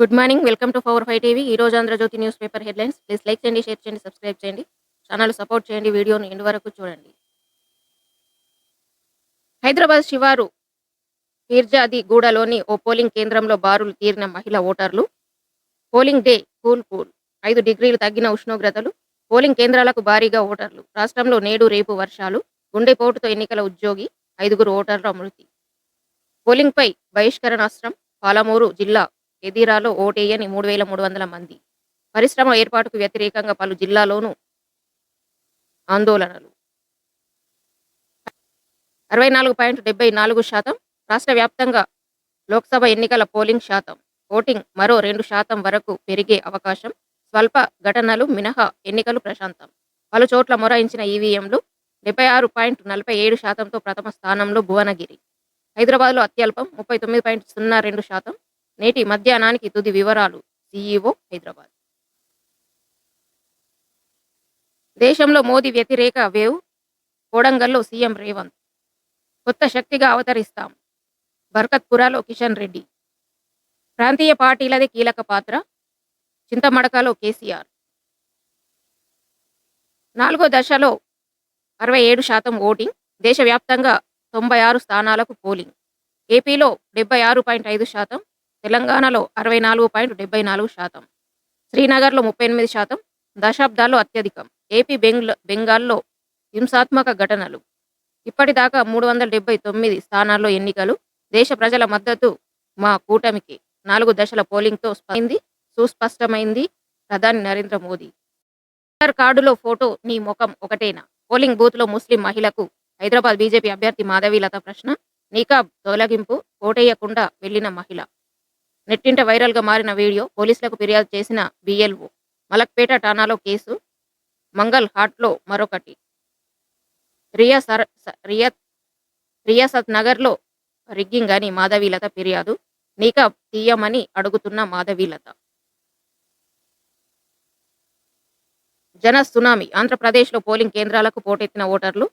Good morning welcome to power five TV. ఈ రోజు Andhra Jyothi news paper headlines. Please like చేయండి share చేయండి subscribe చేయండి. Channel support చేయండి వీడియోను ఎండ్ వరకు చూడండి. హైదరాబాద్ శివారు పీర్జాది గూడలోని ఓ పోలింగ్ కేంద్రంలో బారులు తీరిన మహిళ ఓటర్లు. Polling day cool cool. ఐదు డిగ్రీలు తగ్గిన ఉష్ణోగ్రతలు. పోలింగ్ కేంద్రాలకు భారీగా ఓటర్లు. రాష్ట్రంలో నేడు రేపు వర్షాలు. గుండెపోటుతో ఎన్నికల ఉద్యోగి ఐదుగురు ఓటర్ల మృతి పోలింగ్పై బహిష్కరణాస్త్రం పాలమూరు జిల్లా ఎదిరాలో ఓటేయని మూడు వేల మూడు వందల మంది. పరిశ్రమ ఏర్పాటుకు వ్యతిరేకంగా పలు జిల్లాలోనూ ఆందోళనలు. అరవై నాలుగు పాయింట్ డెబ్బై నాలుగు శాతం రాష్ట్ర వ్యాప్తంగా లోక్సభ ఎన్నికల పోలింగ్ శాతం. ఓటింగ్ మరో రెండు శాతం వరకు పెరిగే అవకాశం స్వల్ప ఘటనలు మినహా ఎన్నికలు ప్రశాంతం. పలు చోట్ల మొరాయించిన ఈవీఎంలు డెబ్బై ఆరు పాయింట్ నలభై ఏడు శాతంతో ప్రథమ స్థానంలో భువనగిరి. హైదరాబాద్లో అత్యల్పం ముప్పై తొమ్మిది పాయింట్ సున్నా రెండు శాతం నేటి మధ్యాహ్నానికి తుది వివరాలు సీఈఓ హైదరాబాద్. దేశంలో మోదీ వ్యతిరేక వేవ్ కోడంగల్లో సీఎం రేవంత్. కొత్త శక్తిగా అవతరిస్తాం. బర్కత్పురాలో కిషన్ రెడ్డి. ప్రాంతీయ పార్టీలదే కీలక పాత్ర. చింతమడకలో కేసీఆర్. నాలుగో దశలో అరవై ఏడు శాతం ఓటింగ్ దేశవ్యాప్తంగా తొంభై ఆరు స్థానాలకు పోలింగ్. ఏపీలో డెబ్బై ఆరు పాయింట్ ఐదు శాతం తెలంగాణలో అరవై నాలుగు పాయింట్ డెబ్బై నాలుగు శాతం శ్రీనగర్లో ముప్పై ఎనిమిది శాతం దశాబ్దాల్లో అత్యధికం ఏపీ బెంగ్ల బెంగాల్లో హింసాత్మక ఘటనలు. ఇప్పటిదాకా మూడు వందల డెబ్బై తొమ్మిది స్థానాల్లో ఎన్నికలు దేశ ప్రజల మద్దతు మా కూటమికి నాలుగు దశల పోలింగ్తో స్పంది సుస్పష్టమైంది ప్రధాని నరేంద్ర మోదీ. ఓటర్ కార్డులో ఫోటో నీ ముఖం ఒకటేనా? పోలింగ్ బూత్లో ముస్లిం మహిళకు హైదరాబాద్ బీజేపీ అభ్యర్థి మాధవీలత ప్రశ్న నీకాబ్ తొలగింపు ఓటేయకుండా వెళ్ళిన మహిళ. నెట్టింట వైరల్గా మారిన వీడియో పోలీసులకు ఫిర్యాదు చేసిన బిఎల్ఓ మలక్పేట ఠాణాలో కేసు మంగల్ హాట్లో మరొకటి. రియా సర్ రియత్ రియాసత్ నగర్లో రిగ్గింగ్ అని మాధవీలత ఫిర్యాదు. నీక తీయమని అడుగుతున్న మాధవీలత జన సునామీ ఆంధ్రప్రదేశ్లో పోలింగ్ కేంద్రాలకు పోటెత్తిన ఓటర్లు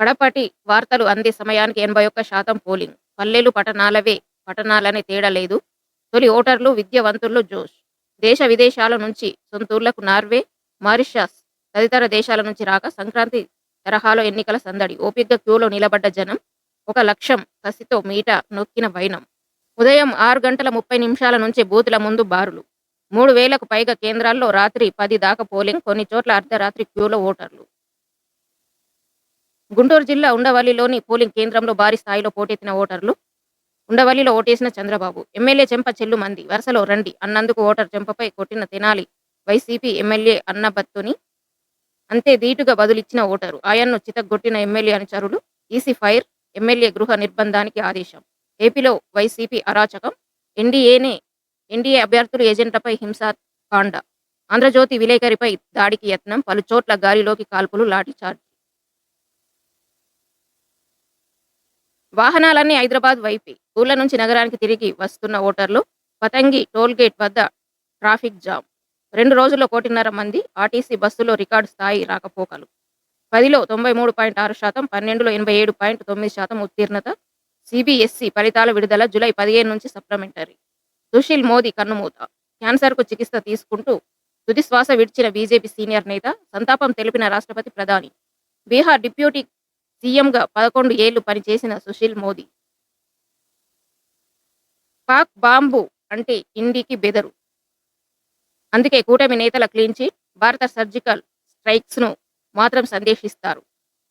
కడపటి వార్తలు అందే సమయానికి ఎనభై ఒక్క శాతం పోలింగ్. పల్లెలు పట్టణాలవే పట్టణాలనే తేడా లేదు. తొలి ఓటర్లు విద్యావంతుల్లో జోష్. దేశ విదేశాల నుంచి సొంతూర్లకు నార్వే మారిషస్ తదితర దేశాల నుంచి రాక సంక్రాంతి తరహాలో ఎన్నికల సందడి. ఓపిగ్గా క్యూలో నిలబడ్డ జనం ఒక లక్ష్యం కసితో మీట నొక్కిన వైనం. ఉదయం ఆరు గంటల ముప్పై నిమిషాల నుంచే బూతుల ముందు బారులు. మూడు వేలకు పైగా కేంద్రాల్లో రాత్రి పది దాకా పోలింగ్ కొన్ని చోట్ల అర్ధరాత్రి క్యూలో ఓటర్లు. గుంటూరు జిల్లా ఉండవల్లిలోని పోలింగ్ కేంద్రంలో భారీ స్థాయిలో పోటెత్తిన ఓటర్లు ఉండవల్లిలో ఓటేసిన చంద్రబాబు. ఎమ్మెల్యే చెంప చెల్లు మంది. వరుసలో రండి. అన్నందుకు ఓటర్ చెంపపై కొట్టిన తెనాలి వైసీపీ ఎమ్మెల్యే అన్నబత్తుని అంతే ధీటుగా బదులిచ్చిన ఓటరు. ఆయన్ను చితగ్గొట్టిన ఎమ్మెల్యే అనుచరులు ఈసీ ఫైర్ ఎమ్మెల్యే గృహ నిర్బంధానికి ఆదేశం. ఏపీలో వైసీపీ అరాచకం. ఎన్డీఏనే ఎన్డీఏ అభ్యర్థులు ఏజెంట్లపై హింసాకాండ. ఆంధ్రజ్యోతి విలేకరిపై దాడికి యత్నం. పలు చోట్ల గాలిలోకి కాల్పులు లాఠీ వాహనాలన్నీ హైదరాబాద్ వైపే. ఊర్ల నుంచి నగరానికి తిరిగి వస్తున్న ఓటర్లు పతంగి టోల్గేట్ వద్ద ట్రాఫిక్ జామ్. రెండు రోజుల్లో కోటిన్నర మంది ఆర్టీసీ బస్సులో రికార్డు స్థాయి రాకపోకలు. పదిలో తొంభై మూడు పాయింట్ ఆరు శాతం పన్నెండులో ఎనభై ఏడు పాయింట్ తొమ్మిది శాతం ఉత్తీర్ణత సిబిఎస్ఈ ఫలితాల విడుదల జూలై పదిహేను నుంచి సప్లిమెంటరీ సుశీల్ మోదీ కన్నుమూత. క్యాన్సర్కు చికిత్స తీసుకుంటూ తుది శ్వాస విడిచిన బీజేపీ సీనియర్ నేత సంతాపం తెలిపిన రాష్ట్రపతి ప్రధాని. బీహార్ డిప్యూటీ సీఎంగా పదకొండు ఏళ్ళు పనిచేసిన సుశీల్ మోదీ. పాక్ బాంబు అంటే ఇండికి బెదరు. అందుకే కూటమి నేతల క్లీన్చి భారత సర్జికల్ స్ట్రైక్స్ను మాత్రం సందేశిస్తారు.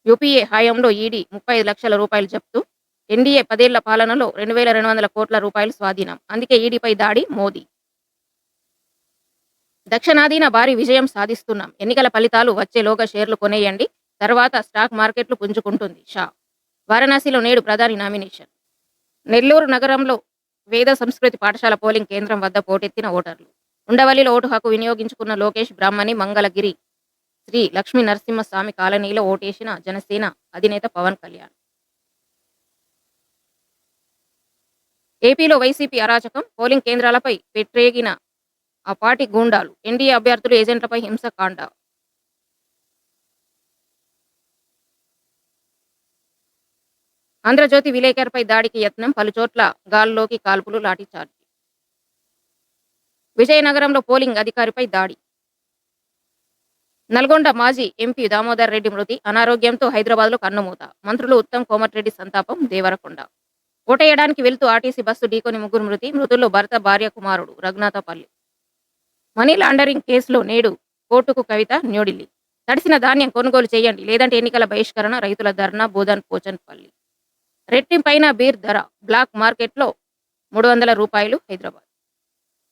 యూపీఏ హయాంలో ఈడీ ముప్పై ఐదు లక్షల రూపాయలు చెప్తూ ఎన్డీఏ పదేళ్ళ పాలనలో రెండు వేల రెండు వందల కోట్ల రూపాయలు స్వాధీనం. అందుకే ఈడీపై దాడి మోదీ. దక్షిణాదిన భారీ విజయం సాధిస్తున్నాం. ఎన్నికల ఫలితాలు వచ్చేలోగా షేర్లు కొనేయండి. తర్వాత స్టాక్ మార్కెట్లు పుంజుకుంటుంది. షా. వారణాసిలో నేడు ప్రధాని నామినేషన్. నెల్లూరు నగరంలో వేద సంస్కృతి పాఠశాల పోలింగ్ కేంద్రం వద్ద పోటెత్తిన ఓటర్లు. ఉండవల్లిలో ఓటు హక్కు వినియోగించుకున్న లోకేష్ బ్రాహ్మణి మంగళగిరి. శ్రీ లక్ష్మీ నరసింహస్వామి కాలనీలో ఓటేసిన జనసేన అధినేత పవన్ కళ్యాణ్. ఏపీలో వైసీపీ అరాచకం పోలింగ్ కేంద్రాలపై పెట్టరేగిన ఆ పార్టీ గూండాలు. ఎన్డీఏ అభ్యర్థులు ఏజెంట్లపై హింసకాండ ఆంధ్రజ్యోతి విలేకరిపై దాడికి యత్నం పలుచోట్ల గాల్లోకి కాల్పులు లాఠీచార్జి. విజయనగరంలో పోలింగ్ అధికారిపై దాడి. నల్గొండ మాజీ ఎంపీ దామోదర్ రెడ్డి మృతి అనారోగ్యంతో హైదరాబాద్లో కన్నుమూత. మంత్రులు ఉత్తమ్ కోమటిరెడ్డి సంతాపం దేవరకొండ. ఓటేయడానికి వెళ్తూ ఆర్టీసీ బస్సు ఢీకొని ముగ్గురు మృతి. మృతుల్లో భర్త భార్య కుమారుడు రఘునాథపల్లి. మనీ లాండరింగ్ కేసులో నేడు కోర్టుకు కవిత న్యూఢిల్లీ. తడిసిన ధాన్యం కొనుగోలు చేయండి. లేదంటే ఎన్నికల బహిష్కరణ రైతుల ధర్నా బోధన్ పోచన్పల్లి. రెట్టింపైన బీర్ ధర బ్లాక్ మార్కెట్లో మూడు వందల రూపాయలు హైదరాబాద్.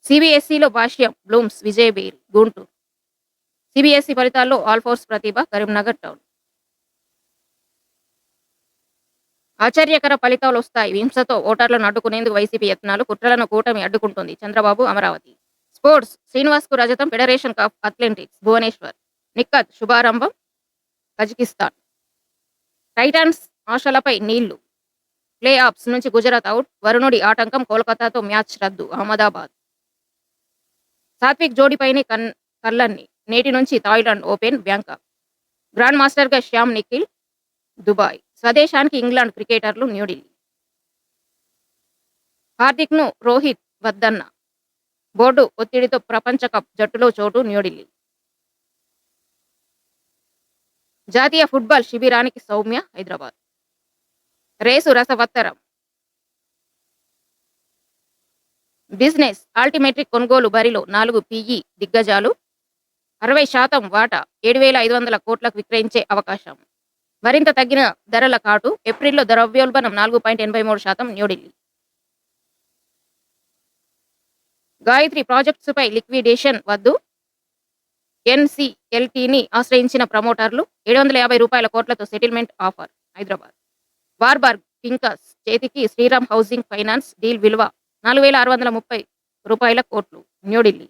సిబిఎస్ఈలో భాష్యం బ్లూమ్స్ విజయబేరి గుంటూరు. సిబిఎస్ఈ ఫలితాల్లో ఆల్ఫోర్స్ ప్రతిభ కరీంనగర్ టౌన్. ఆశ్చర్యకర ఫలితాలు వస్తాయి. హింసతో ఓటర్లను అడ్డుకునేందుకు వైసీపీ యత్నాలు కుట్రలను కూటమి అడ్డుకుంటుంది. చంద్రబాబు అమరావతి. స్పోర్ట్స్ శ్రీనివాస్కు రజతం federation cup athletics Bhubaneswar. Nikhat శుభారంభం Kazakhstan Titans ఆశలపై నీళ్ళు. ప్లే ఆఫ్స్ నుంచి గుజరాత్ అవుట్. వరుణుడి ఆటంకం కోల్కతాతో మ్యాచ్ రద్దు. అహ్మదాబాద్. సాత్విక్ జోడిపైనే కన్ కల్లన్ని నేటి నుంచి థాయిలాండ్ ఓపెన్ బ్యాంకాక్. గ్రాండ్ మాస్టర్గా శ్యామ్ నిఖిల్ దుబాయ్. స్వదేశానికి ఇంగ్లాండ్ క్రికెటర్లు న్యూఢిల్లీ. హార్దిక్ను రోహిత్ వద్దన్న. బోర్డు ఒత్తిడితో ప్రపంచ కప్ జట్టులో చోటు న్యూఢిల్లీ. జాతీయ ఫుట్బాల్ శిబిరానికి సౌమ్య హైదరాబాద్. రేసు రసవత్తరం. బిజినెస్ ఆల్టిమేట్రిక్ కొనుగోలు బరిలో నాలుగు పిఈ దిగ్గజాలు అరవై శాతం వాటా ఏడు వేల ఐదు వందల కోట్లకు విక్రయించే అవకాశం. మరింత తగ్గిన ధరల కాటు ఏప్రిల్లో ద్రవ్యోల్బణం నాలుగు పాయింట్ ఎనభై మూడు శాతం న్యూఢిల్లీ. గాయత్రి ప్రాజెక్ట్స్పై లిక్విడేషన్ వద్దు. ఎన్సిఎల్టీని ఆశ్రయించిన ప్రమోటర్లు ఏడు వందల యాభై రూపాయల కోట్లతో సెటిల్మెంట్ ఆఫర్ హైదరాబాద్. బార్బార్ పింకస్ చేతికి శ్రీరామ్ హౌసింగ్ ఫైనాన్స్ డీల్ విలువ నాలుగు వేల ఆరు వందల ముప్పై రూపాయల కోట్లు న్యూఢిల్లీ.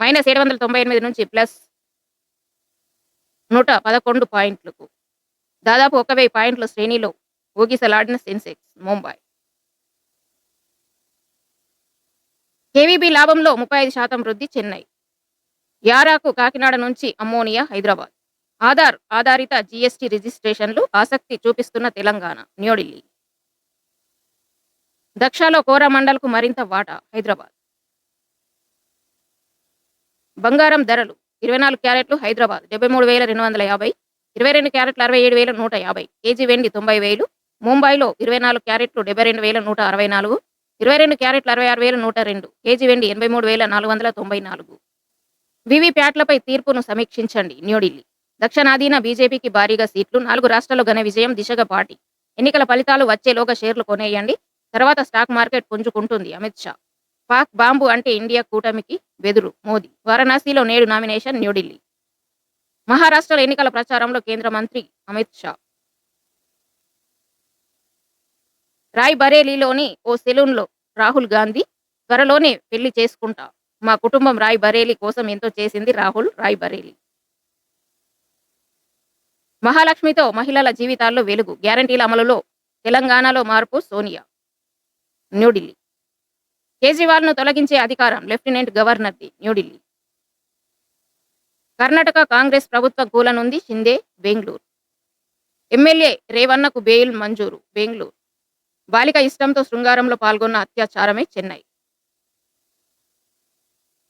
మైనస్ ఏడు వందల తొంభై ఎనిమిది నుంచి ప్లస్ నూట పదకొండు పాయింట్లకు. దాదాపు ఒక వెయ్యి పాయింట్ల శ్రేణిలో ఊగిసలాడిన సెన్సెక్స్ ముంబై. కేవీబీ లాభంలో ముప్పై ఐదు శాతం వృద్ధి చెన్నై. యారాకు కాకినాడ నుంచి అమ్మోనియా హైదరాబాద్. ఆధార్ ఆధారిత జీఎస్టీ రిజిస్ట్రేషన్లు ఆసక్తి చూపిస్తున్న తెలంగాణ న్యూఢిల్లీ. దక్షాలో కోరమండల్కు మరింత వాటా హైదరాబాద్. బంగారం ధరలు ఇరవై నాలుగు క్యారెట్లు హైదరాబాద్ డెబ్బై మూడు వేల రెండు వందల యాభై ఇరవై రెండు క్యారెట్లు అరవై ఏడు వేల నూట యాభై కేజీ వెండి తొంభై వేలు ముంబైలో ఇరవై నాలుగు క్యారెట్లు డెబ్బై రెండు వేల నూట అరవై నాలుగు ఇరవై రెండు క్యారెట్లు అరవై ఆరు వేల నూట రెండు కేజీ వెండి ఎనభై మూడు వేల నాలుగు వందల తొంభై నాలుగు. వివిప్యాట్లపై తీర్పును సమీక్షించండి న్యూఢిల్లీ. దక్షిణాదిన బీజేపీకి భారీగా సీట్లు నాలుగు రాష్ట్రాల్లో ఘన విజయం దిశగా పార్టీ. ఎన్నికల ఫలితాలు వచ్చేలోగా షేర్లు కొనేయండి. తర్వాత స్టాక్ మార్కెట్ పుంజుకుంటుంది అమిత్ షా. పాక్ బాంబు అంటే ఇండియా కూటమికి బెదురు. మోదీ. వారణాసిలో నేడు నామినేషన్ న్యూఢిల్లీ. మహారాష్ట్రలో ఎన్నికల ప్రచారంలో కేంద్ర మంత్రి అమిత్ షా. రాయ్ బరేలీలోని ఓ సెలూన్లో రాహుల్ గాంధీ త్వరలోనే పెళ్ళి చేసుకుంటా. మా కుటుంబం రాయ్ బరేలీ కోసం ఎంతో చేసింది రాహుల్ రాయ్ బరేలీ మహాలక్ష్మితో మహిళల జీవితాల్లో వెలుగు. గ్యారంటీల అమలులో తెలంగాణలో మార్పు. సోనియా. న్యూఢిల్లీ. కేజ్రీవాల్ను తొలగించే అధికారం. లెఫ్టినెంట్ గవర్నర్ది న్యూఢిల్లీ. కర్ణాటక కాంగ్రెస్ ప్రభుత్వ కూలనుంది షిందే బెంగళూరు. ఎమ్మెల్యే రేవన్నకు బెయిల్ మంజూరు. బెంగళూరు. బాలిక ఇష్టంతో శృంగారంలో పాల్గొన్న అత్యాచారమే చెన్నై.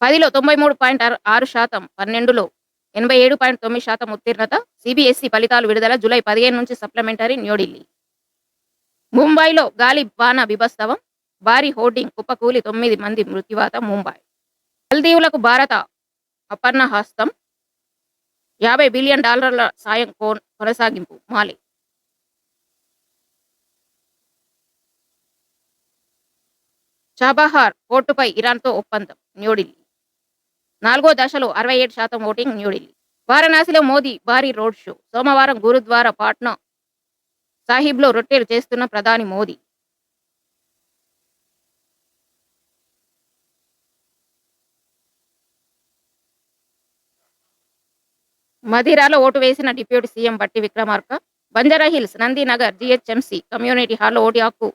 పదిలో తొంభై మూడు పాయింట్ ఆరు శాతం పన్నెండులో ఎనభై ఏడు పాయింట్ తొమ్మిది శాతం ఉత్తీర్ణత సిబిఎస్ఈ ఫలితాలు విడుదల జూలై పదిహేను నుంచి సప్లిమెంటరీ న్యూఢిల్లీ. ముంబైలో గాలి వాన బిభస్తవం భారీ హోర్డింగ్ కుప్పకూలి తొమ్మిది మంది మృత్యువాత ముంబై. మల్దీవులకు భారత అపర్ణ హస్తం యాభై బిలియన్ డాలర్ల సాయం కోన్ కొనసాగింపు మాలి. చబహార్ పోర్టుపై ఇరాన్తో ఒప్పందం న్యూఢిల్లీ. నాలుగో దశలో అరవై ఏడు శాతం ఓటింగ్ న్యూఢిల్లీ. వారణాసిలో మోదీ భారీ రోడ్ షో. సోమవారం గురుద్వారా పాట్నా సాహిబ్లో రొట్టెలు చేస్తున్న ప్రధాని మోదీ. మధిరాలో ఓటు వేసిన deputy CM Bhatti Vikramarka Banjara Hills Hills Nandinagar GHMC community హాల్లో ఓటు హక్కు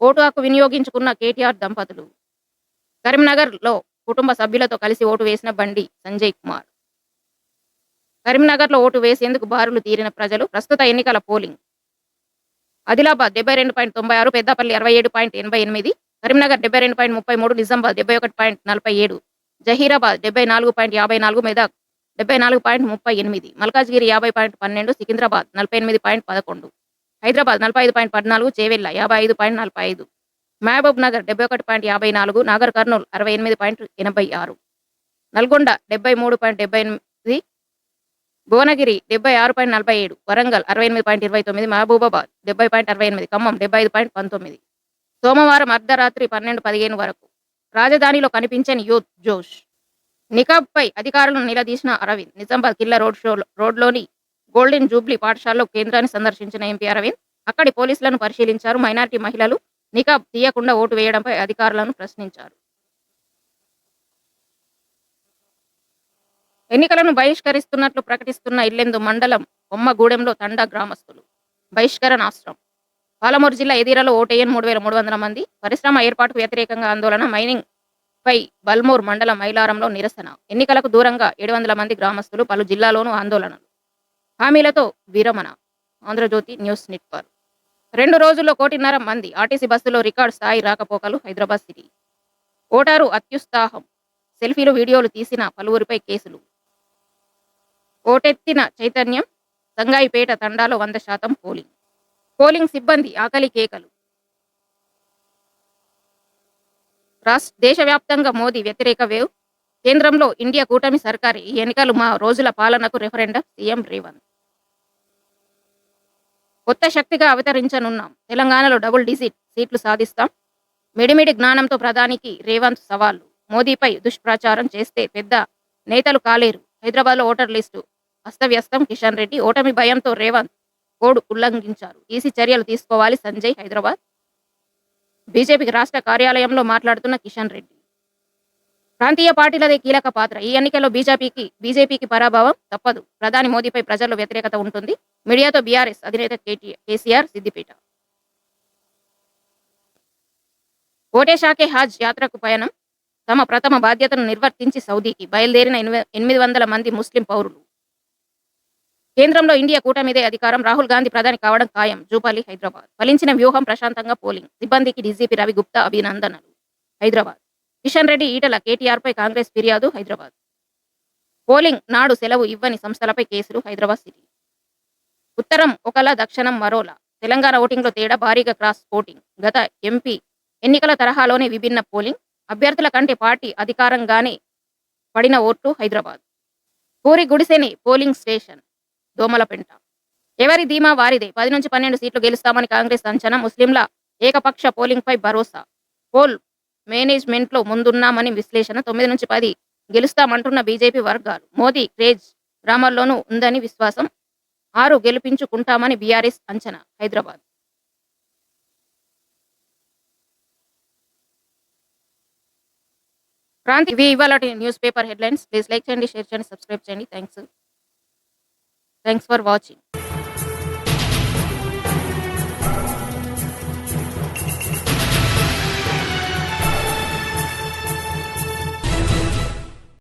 ఓటు హక్కు వినియోగించుకున్న కేటీఆర్ దంపతులు. కరీంనగర్లో కుటుంబ సభ్యులతో కలిసి ఓటు వేసిన బండి సంజయ్ కుమార్. కరీంనగర్లో ఓటు వేసేందుకు బారులు తీరిన ప్రజలు ప్రస్తుత ఎన్నికల పోలింగ్. ఆదిలాబాద్ డెబ్బై రెండు పాయింట్ తొంభై ఆరు పెద్దపల్లి అరవై ఏడు పాయింట్ ఎనభై ఎనిమిది కరీంనగర్ డెబ్బై రెండు పాయింట్ ముప్పై మూడు నిజామాబాద్ డెబ్బై ఒకటి పాయింట్ నలభై ఏడు జహీరాబాద్ డెబ్బై నాలుగు పాయింట్ యాభై నాలుగు మెదక్ డెబ్బై నాలుగు పాయింట్ ముప్పై ఎనిమిది మల్కాజ్గిరి యాభై పాయింట్ పన్నెండు సికింద్రాబాద్ నలభై ఎనిమిది పాయింట్ పదకొండు హైదరాబాద్ నలభై ఐదు పాయింట్ పద్నాలుగు చేవెళ్ళ యాభై ఐదు పాయింట్ నలభై ఐదు మహబూబ్ నగర్ డెబ్బై ఒకటి పాయింట్ యాభై నాలుగు నాగర్ కర్నూలు అరవై ఎనిమిది పాయింట్ ఎనభై ఆరు నల్గొండ డెబ్బై మూడు పాయింట్ డెబ్బై ఎనిమిది భువనగిరి డెబ్బై ఆరు పాయింట్ నలభై ఏడు వరంగల్ అరవై ఎనిమిది పాయింట్ ఇరవై తొమ్మిది మహబూబాబాద్ డెబ్బై పాయింట్ అరవై ఎనిమిది ఖమ్మం డెబ్బై ఐదు పాయింట్ పంతొమ్మిది సోమవారం అర్ధరాత్రి పన్నెండు పదిహేను వరకు రాజధానిలో కనిపించని యూత్ జోష్. నికాబ్పై అధికారులను నిలదీసిన అరవింద్ నిజామాబాద్ కిల్లా రోడ్ షో రోడ్లోని గోల్డెన్ జూబ్లీ పాఠశాలలో కేంద్రాన్ని సందర్శించిన ఎంపీ అరవింద్ అక్కడి పోలీసులను పరిశీలించారు మైనార్టీ మహిళలు నికాబ్ తీయకుండా ఓటు వేయడంపై అధికారులను ప్రశ్నించారు. ఎన్నికలను బహిష్కరిస్తున్నట్లు ప్రకటిస్తున్న ఇల్లెందు మండలం బొమ్మగూడెంలో తండా గ్రామస్తులు. బహిష్కరణ ఆశ్రమం. పాలమూరు జిల్లా ఎదిరాలో ఓటేయన్ మూడు వేల మూడు వందల మంది. పరిశ్రమ ఏర్పాటుకు వ్యతిరేకంగా ఆందోళన మైనింగ్ పై బల్మూర్ మండలం మైలారంలో నిరసన. ఎన్నికలకు దూరంగా ఏడు వందల మంది గ్రామస్తులు పలు జిల్లాలోనూ ఆందోళనలు. హామీలతో విరమణ. Andhra Jyothi news network. రెండు రోజుల్లో కోటిన్నర మంది ఆర్టీసీ బస్సులో రికార్డు స్థాయి రాకపోకలు హైదరాబాద్ సిటీ. ఓటారు అత్యుత్సాహం. సెల్ఫీలు వీడియోలు తీసిన పలువురిపై కేసులు. ఓటెత్తిన చైతన్యం సంగాయిపేట తండాలో వంద శాతం పోలింగ్. పోలింగ్ సిబ్బంది ఆకలి కేకలు. రాష్ట్ర దేశవ్యాప్తంగా మోదీ వ్యతిరేక వేవ్. కేంద్రంలో ఇండియా కూటమి సర్కారు ఈ ఎన్నికలు మా రోజుల పాలనకు రెఫరెండం సీఎం రేవంత్. కొత్త శక్తిగా అవతరించనున్నాం. తెలంగాణలో డబుల్ డిజిట్ సీట్లు సాధిస్తాం. మిడిమిడి జ్ఞానంతో ప్రధానికి రేవంత్ సవాళ్ళు మోదీపై దుష్ప్రచారం చేస్తే పెద్ద నేతలు కాలేరు. హైదరాబాద్లో ఓటర్ లిస్టు అస్తవ్యస్తం. కిషన్ రెడ్డి ఓటమి భయంతో రేవంత్ కోడ్ ఉల్లంఘించారు. ఈసీ చర్యలు తీసుకోవాలి సంజయ్ హైదరాబాద్. బీజేపీకి రాష్ట్ర కార్యాలయంలో మాట్లాడుతున్న కిషన్ రెడ్డి. ప్రాంతీయ పార్టీలదే కీలక పాత్ర. ఈ ఎన్నికల్లో బీజేపీకి బీజేపీకి పరాభవం తప్పదు. ప్రధాని మోదీపై ప్రజల్లో వ్యతిరేకత ఉంటుంది. మీడియాతో బీఆర్ఎస్ అధినేత కేసీఆర్ సిద్దిపేట. ఓటేషాకే హాజ్ యాత్రకు పయనం. తమ ప్రథమ బాధ్యతను నిర్వర్తించి సౌదీకి బయలుదేరిన ఎనిమిది వందల మంది ముస్లిం పౌరులు. కేంద్రంలో ఇండియా కూటమిదే అధికారం. రాహుల్ గాంధీ ప్రధాని కావడం ఖాయం. జూపాలి హైదరాబాద్. ఫలించిన వ్యూహం ప్రశాంతంగా పోలింగ్. సిబ్బందికి డీజీపీ రవి గుప్తా అభినందనలు. హైదరాబాద్. కిషన్ రెడ్డి ఈటల కేటీఆర్పై కాంగ్రెస్ ఫిర్యాదు హైదరాబాద్. పోలింగ్ నాడు సెలవు ఇవ్వని సంస్థలపై కేసులు హైదరాబాద్ సిటీ. ఉత్తరం ఒకలా దక్షిణం మరోలా. తెలంగాణ ఓటింగ్లో తేడా భారీగా క్రాస్ ఓటింగ్. గత ఎంపీ ఎన్నికల తరహాలోనే విభిన్న పోలింగ్. అభ్యర్థుల కంటే పార్టీ అధికారంగానే పడిన ఓట్లు హైదరాబాద్. పూరి గుడిసెని పోలింగ్ స్టేషన్ దోమలపెంట. ఎవరి ధీమా వారిదే? పది నుంచి పన్నెండు సీట్లు గెలుస్తామని కాంగ్రెస్ అంచనా. ముస్లింల ఏకపక్ష పోలింగ్ పై భరోసా. పోల్ మేనేజ్మెంట్లో ముందున్నామని విశ్లేషణ తొమ్మిది నుంచి పది గెలుస్తామంటున్న బీజేపీ వర్గాలు. మోదీ క్రేజ్ గ్రామాల్లోనూ ఉందని విశ్వాసం. ఆరు గెలిపించుకుంటామని బీఆర్ఎస్ అంచనా. హైదరాబాద్. క్రాంతి ఇవి ఇవాళ news paper headlines. Please like చేయండి షేర్ చేయండి సబ్స్క్రైబ్ చేయండి. థ్యాంక్స్. Thanks for watching.